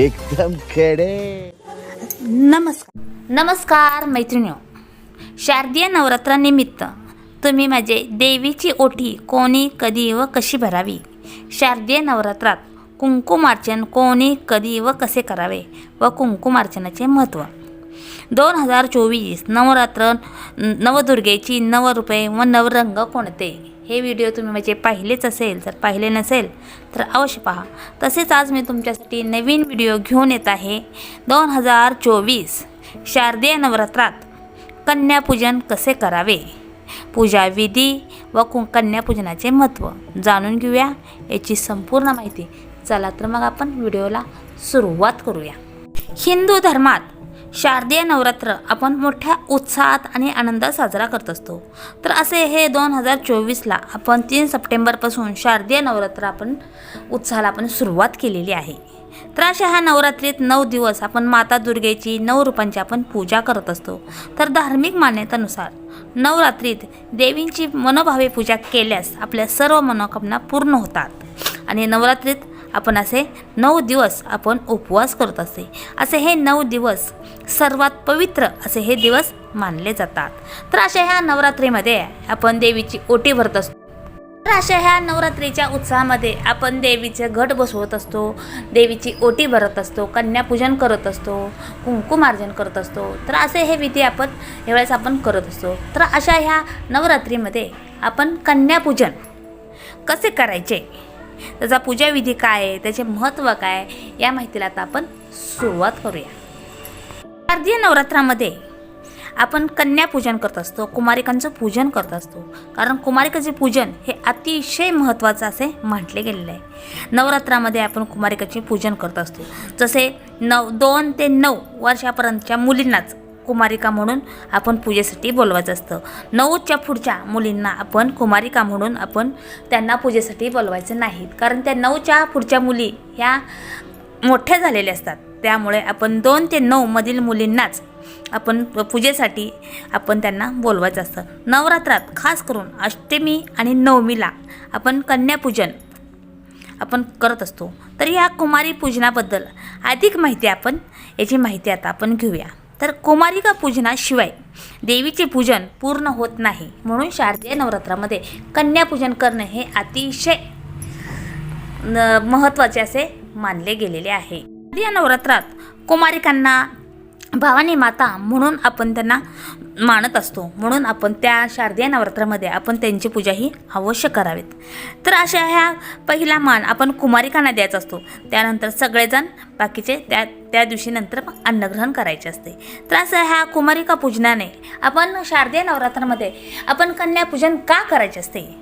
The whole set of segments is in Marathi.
एकदम खडे. नमस्कार. नमस्कार मैत्रिणी शारदीय नवरात्रानिमित्त तुम्ही माझे देवीची ओठी कोणी कधी व कशी भरावी? शारदीय नवरात्रात कुंकुमार्चन कोणी कधी व कसे करावे व कुंकुमार्चनाचे महत्त्व दोन हजार चोवीस नवरात्र नवदुर्गेची नवरूपे व नवरंग कोणते? हे व्हिडिओ तुम्ही म्हणजे पाहिलेच असेल जर पाहिले नसेल तर अवश्य पहा. तसेच आज मी तुमच्यासाठी नवीन व्हिडिओ घेऊन येत आहे. दोन हजार चोवीस शारदीय नवरात्रात कन्यापूजन कसे करावे? पूजा विधी व कु कन्यापूजनाचे महत्त्व जाणून घेऊया. याची संपूर्ण माहिती चला तर मग आपण व्हिडिओला सुरुवात करूया. हिंदू धर्मात शारदीय नवरात्र आपण मोठ्या उत्साहात आणि आनंदात साजरा करत असतो. तर असे हे दोन हजार चोवीसला आपण तीन सप्टेंबरपासून शारदीय नवरात्र आपण उत्साहाला आपण सुरुवात केलेली आहे. तर अशा ह्या नवरात्रीत नऊ दिवस आपण माता दुर्गेची नऊ रूपांची आपण पूजा करत असतो. तर धार्मिक मान्यतेनुसार नवरात्रीत देवींची मनोभावे पूजा केल्यास आपल्या सर्व मनोकामना पूर्ण होतात. आणि नवरात्रीत आपण असे नऊ दिवस आपण उपवास करत असते असे हे नऊ दिवस सर्वात पवित्र असे हे दिवस मानले जातात. तर अशा ह्या नवरात्रीमध्ये आपण देवीची ओटी भरत असतो. तर अशा ह्या नवरात्रीच्या उत्साहामध्ये आपण देवीचे घट बसवत असतो. देवीची ओटी भरत असतो कन्यापूजन करत असतो कुंकुमार्जन करत असतो. तर असे हे विधी आपण यावेळेस आपण करत असतो. तर अशा ह्या नवरात्रीमध्ये आपण कन्यापूजन कसे करायचे? त्याचा पूजाविधी काय आहे त्याचे महत्त्व काय या माहितीला आता आपण सुरुवात करूया. शारदीय नवरात्रामध्ये आपण कन्यापूजन करत असतो कुमारिकांचं पूजन करत असतो. कारण कुमारिकाचे पूजन हे अतिशय महत्त्वाचं असे म्हटले गेलेले आहे. नवरात्रामध्ये आपण कुमारिकाचे पूजन करत असतो. जसे नऊ दोन ते नऊ वर्षापर्यंतच्या मुलींनाच कुमारिका म्हणून आपण पूजेसाठी बोलवायचं असतं. नऊच्या पुढच्या मुलींना आपण कुमारिका म्हणून आपण त्यांना पूजेसाठी बोलवायचं नाहीत कारण त्या नऊच्या पुढच्या मुली ह्या मोठ्या झालेल्या असतात. त्यामुळे आपण दोन ते नऊमधील मुलींनाच आपण पूजेसाठी आपण त्यांना बोलवायचं असतं. नवरात्रात खास करून अष्टमी आणि नवमीला आपण कन्यापूजन आपण करत असतो. तर या कुमारी पूजनाबद्दल अधिक माहिती आपण याची माहिती आता आपण घेऊया. तर कुमारिका पूजनाशिवाय देवीचे पूजन पूर्ण होत नाही. म्हणून शारदीय नवरात्रामध्ये कन्यापूजन करणे हे अतिशय महत्त्वाचे असे मानले गेलेले आहे. या नवरात्रात कुमारिकांना भावानी माता म्हणून आपण त्यांना मानत असतो. म्हणून आपण त्या शारदीय नवरात्रामध्ये आपण त्यांची पूजा ही अवश्य करावीत. तर अशा ह्या पहिला मान आपण कुमारिकांना द्यायचा असतो. त्यानंतर सगळेजण बाकीचे त्या त्या दिवशी नंतर मग अन्नग्रहण करायचे असते. तर असं ह्या कुमारिका पूजनाने आपण शारदीय नवरात्रामध्ये आपण कन्यापूजन का करायचे असते?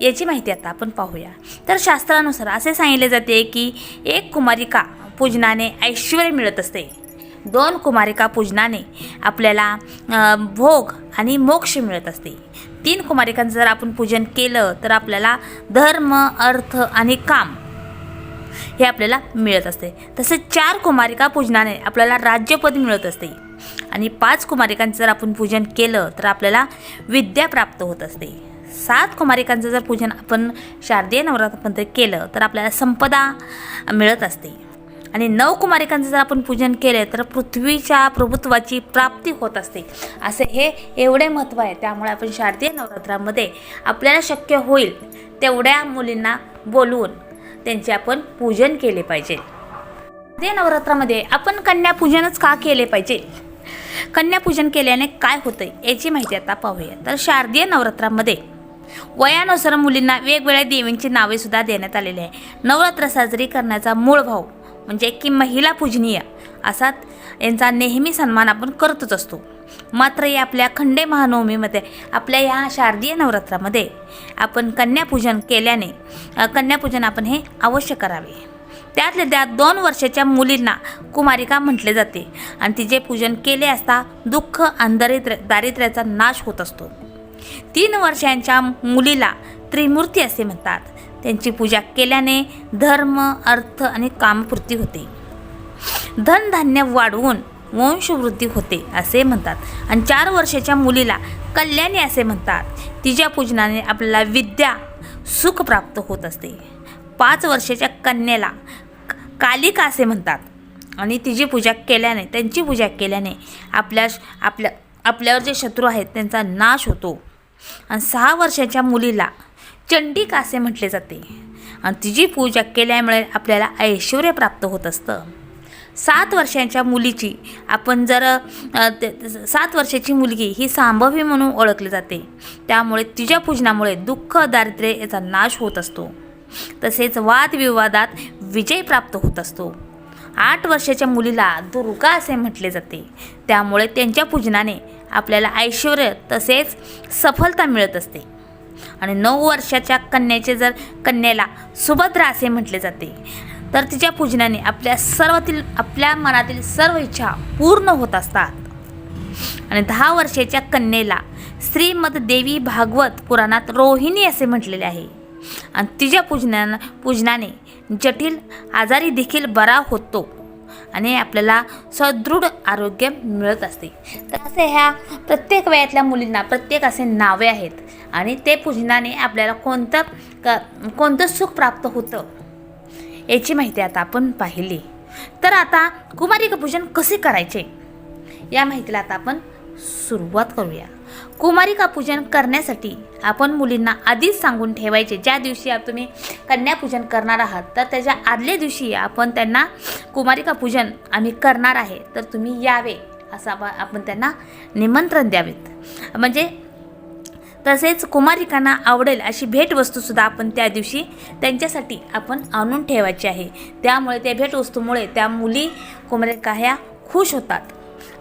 याची माहिती आता आपण पाहूया. तर शास्त्रानुसार असे सांगितले जाते की एक कुमारिका पूजनाने ऐश्वर मिळत असते. दोन कुमारिका पूजनाने आपल्याला भोग आणि मोक्ष मिळत असते. तीन कुमारिकांचं जर आपण पूजन केलं तर आपल्याला धर्म अर्थ आणि काम हे आपल्याला मिळत असते. तसेच चार कुमारिका पूजनाने आपल्याला राज्यपद मिळत असते. आणि पाच कुमारिकांचं जर आपण पूजन केलं तर आपल्याला विद्या प्राप्त होत असते. सात कुमारिकांचं जर पूजन आपण शारदीय नवरात्रामध्ये केलं तर आपल्याला संपदा मिळत असते. आणि नऊ कुमारिकांचं जर आपण पूजन केले तर पृथ्वीच्या प्रभुत्वाची प्राप्ती होत असते. असे हे एवढे महत्त्व आहे. त्यामुळे आपण शारदीय नवरात्रामध्ये आपल्याला शक्य होईल तेवढ्या मुलींना बोलवून त्यांचे आपण पूजन केले पाहिजे. शारदीय नवरात्रामध्ये आपण कन्यापूजनच का केले पाहिजे? कन्यापूजन केल्याने काय होतं याची माहिती आता पाहूया. तर शारदीय नवरात्रामध्ये वयानुसार मुलींना वेगवेगळ्या देवींची नावे सुद्धा देण्यात आलेली आहे. नवरात्र साजरी करण्याचा मूळ भाव म्हणजे की महिला पूजनीय. असा यांचा नेहमी सन्मान आपण करतच असतो. मात्र या आपल्या खंडे महानवमीमध्ये आपल्या या शारदीय नवरात्रामध्ये आपण कन्यापूजन केल्याने कन्यापूजन आपण हे अवश्य करावे. त्यातल्या त्यात दोन वर्षाच्या मुलींना कुमारिका म्हटले जाते आणि तिचे पूजन केले असता दुःख आणि दारिद्र्य दारिद्र्याचा नाश होत असतो. तीन वर्षांच्या मुलीला त्रिमूर्ती असे म्हणतात. त्यांची पूजा केल्याने धर्म अर्थ आणि कामपूर्ती होते. धनधान्य वाढवून वंशवृद्धी होते असे म्हणतात. आणि चार वर्षाच्या मुलीला कल्याणी असे म्हणतात. तिच्या पूजनाने आपल्याला विद्या सुख प्राप्त होत असते. पाच वर्षाच्या कन्येला कालिका असे म्हणतात. आणि तिची पूजा केल्याने त्यांची पूजा केल्याने आपल्या आपल्या आपल्यावर जे शत्रू आहेत त्यांचा नाश होतो. आणि सहा वर्षाच्या मुलीला चंडिका असे म्हटले जाते. आणि तिची पूजा केल्यामुळे आपल्याला ऐश्वर प्राप्त होत असतं. सात वर्षांच्या मुलीची आपण जर सात वर्षाची मुलगी ही सांभवी म्हणून ओळखली जाते. त्यामुळे तिच्या पूजनामुळे दुःख दारिद्र्य याचा नाश होत असतो. तसेच वादविवादात विजय प्राप्त होत असतो. आठ वर्षाच्या मुलीला दुर्गा असे म्हटले जाते. त्यामुळे त्यांच्या पूजनाने आपल्याला ऐश्वर तसेच सफलता मिळत असते. आणि नऊ वर्षाच्या कन्याचे जर कन्याला सुभद्रा असे म्हटले जाते तर तिच्या पूजनाने आपल्या सर्वातील आपल्या मनातील सर्व इच्छा पूर्ण होत असतात. आणि दहा वर्षाच्या कन्येला श्रीमद देवी भागवत पुराणात रोहिणी असे म्हटलेले आहे. आणि तिच्या पूजनानं पूजनाने जटिल आजारी देखील बरा होतो. आणि आपल्याला सदृढ आरोग्य मिळत असते. तर असे ह्या प्रत्येक वयातल्या मुलींना प्रत्येक असे नावे आहेत. आणि ते पूजनाने आपल्याला कोणतं क कोणतं सुख प्राप्त होतं याची माहिती आता आपण पाहिली. तर आता कुमारिका पूजन कसे करायचे या माहितीला आता आपण सुरुवात करूया. कुमारिका पूजन करण्यासाठी आपण मुलींना आधीच सांगून ठेवायचे ज्या दिवशी तुम्ही कन्यापूजन करणार आहात तर त्याच्या आदल्या दिवशी आपण त्यांना कुमारिका पूजन आम्ही करणार आहे. तर तुम्ही यावे असं आपण त्यांना निमंत्रण द्यावेत. म्हणजे तसेच कुमारिकांना आवडेल अशी भेटवस्तूसुद्धा आपण त्या दिवशी त्यांच्यासाठी आपण आणून ठेवायची आहे. त्यामुळे त्या भेटवस्तूमुळे त्या मुली कुमारिका ह्या खुश होतात.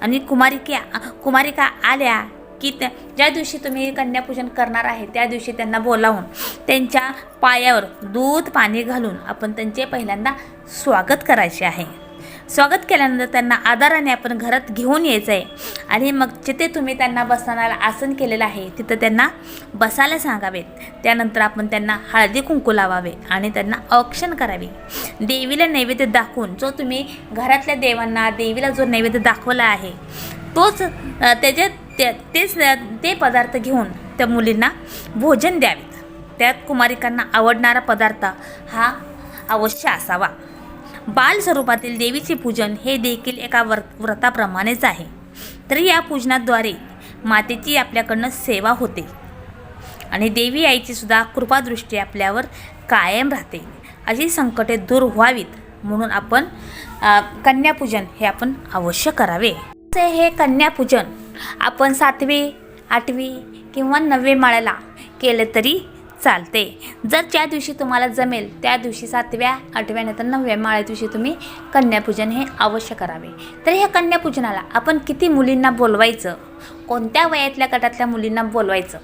आणि कुमारिका कुमारिका आल्या की त्या ज्या दिवशी तुम्ही कन्यापूजन करणार आहे त्या दिवशी त्यांना बोलावून त्यांच्या पायावर दूध पाणी घालून आपण त्यांचे पहिल्यांदा स्वागत करायचे आहे. स्वागत केल्यानंतर त्यांना आदराने आपण घरात घेऊन यायचं आहे आणि मग जिथे तुम्ही त्यांना बसण्याला आसन केलेलं आहे तिथं त्यांना बसायला सांगावेत त्यानंतर आपण त्यांना हळदी कुंकू लावावे आणि त्यांना औक्षण करावे. देवीला नैवेद्य दाखवून जो तुम्ही घरातल्या देवांना देवीला जो नैवेद्य दाखवला आहे तोच त्याच्यात ते तेच ते पदार्थ घेऊन त्या मुलींना भोजन द्यावेत. त्यात कुमारिकांना आवडणारा पदार्थ हा अवश्य असावा. बाल स्वरूपातील देवीचे पूजन हे देखील एका व्र व्रताप्रमाणेच आहे. तर या पूजनाद्वारे मातेची आपल्याकडनं सेवा होते आणि देवी आईची सुद्धा कृपादृष्टी आपल्यावर कायम राहते. अशी संकटे दूर व्हावीत म्हणून आपण कन्यापूजन हे आपण अवश्य करावे. असे हे कन्यापूजन आपण सातवी आठवी किंवा नववी माळ्याला केलं तरी चालते. जर ज्या दिवशी तुम्हाला जमेल त्या दिवशी सातव्या आठव्या नंतर नवव्या माळ्या दिवशी तुम्ही कन्यापूजन हे अवश्य करावे. तर ह्या कन्यापूजनाला आपण किती मुलींना बोलवायचं? कोणत्या वयातल्या गटातल्या मुलींना बोलवायचं?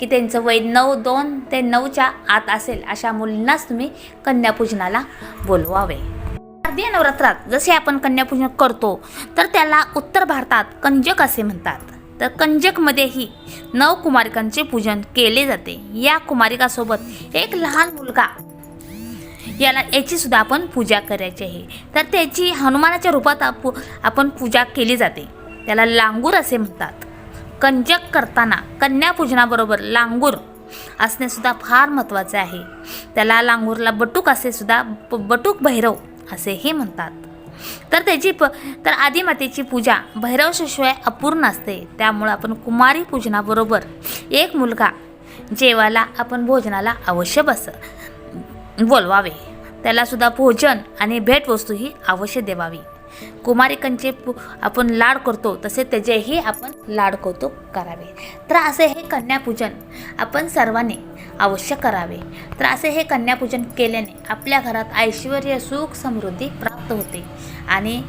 की त्यांचं वय नऊ दोन ते नऊच्या आत असेल अशा मुलींनाच तुम्ही कन्यापूजनाला बोलवावे. शारदीय नवरात्रात जसे आपण कन्यापूजन करतो तर त्याला उत्तर भारतात कंजक असे म्हणतात. तर कंजकमध्येही नव कुमारिकांचे पूजन केले जाते. या कुमारिकासोबत एक लहान मुलगा याला याची सुद्धा आपण पूजा करायची आहे. तर त्याची हनुमानाच्या रूपात आपू आपण पूजा केली जाते. त्याला लांगूर असे म्हणतात. कंजक करताना कन्यापूजनाबरोबर लांगूर असणेसुद्धा फार महत्त्वाचे आहे. त्याला लांगूरला बटूक असे सुद्धा ब- बटूक भैरव असेही म्हणतात. तर त्याची प तर आदिमातेची पूजा भैरवशिवाय अपूर्ण असते. त्यामुळं आपण कुमारी पूजनाबरोबर एक मुलगा जेवायला आपण भोजनाला अवश्य बस बोलवावे. त्यालासुद्धा भोजन आणि भेटवस्तू ही अवश्य देवावी. कुमारिकांचे आपण लाड करतो तसे त्याचेही आपण लाड कौतुक करावे. तर असे हे कन्यापूजन आपण सर्वांनी अवश्य करावे. तर असे हे कन्यापूजन केल्याने आपल्या घरात ऐश्वर सुख समृद्धी प्राप्त होते आणि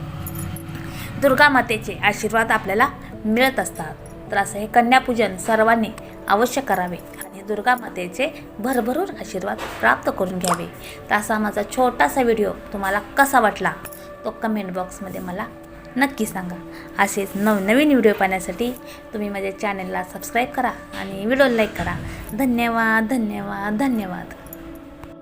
दुर्गा मातेचे आशीर्वाद आपल्याला मिळत असतात. तर असं हे कन्यापूजन सर्वांनी अवश्य करावे आणि दुर्गा मातेचे भरभरून आशीर्वाद प्राप्त करून घ्यावे. तर असा माझा छोटासा व्हिडिओ तुम्हाला कसा वाटला तो कमेंट बॉक्समध्ये मला नक्की सांगा. असेच नवनवीन व्हिडिओ पाहण्यासाठी तुम्ही माझ्या चॅनलला सबस्क्राईब करा आणि व्हिडिओ लाईक करा. धन्यवाद धन्यवाद धन्यवाद.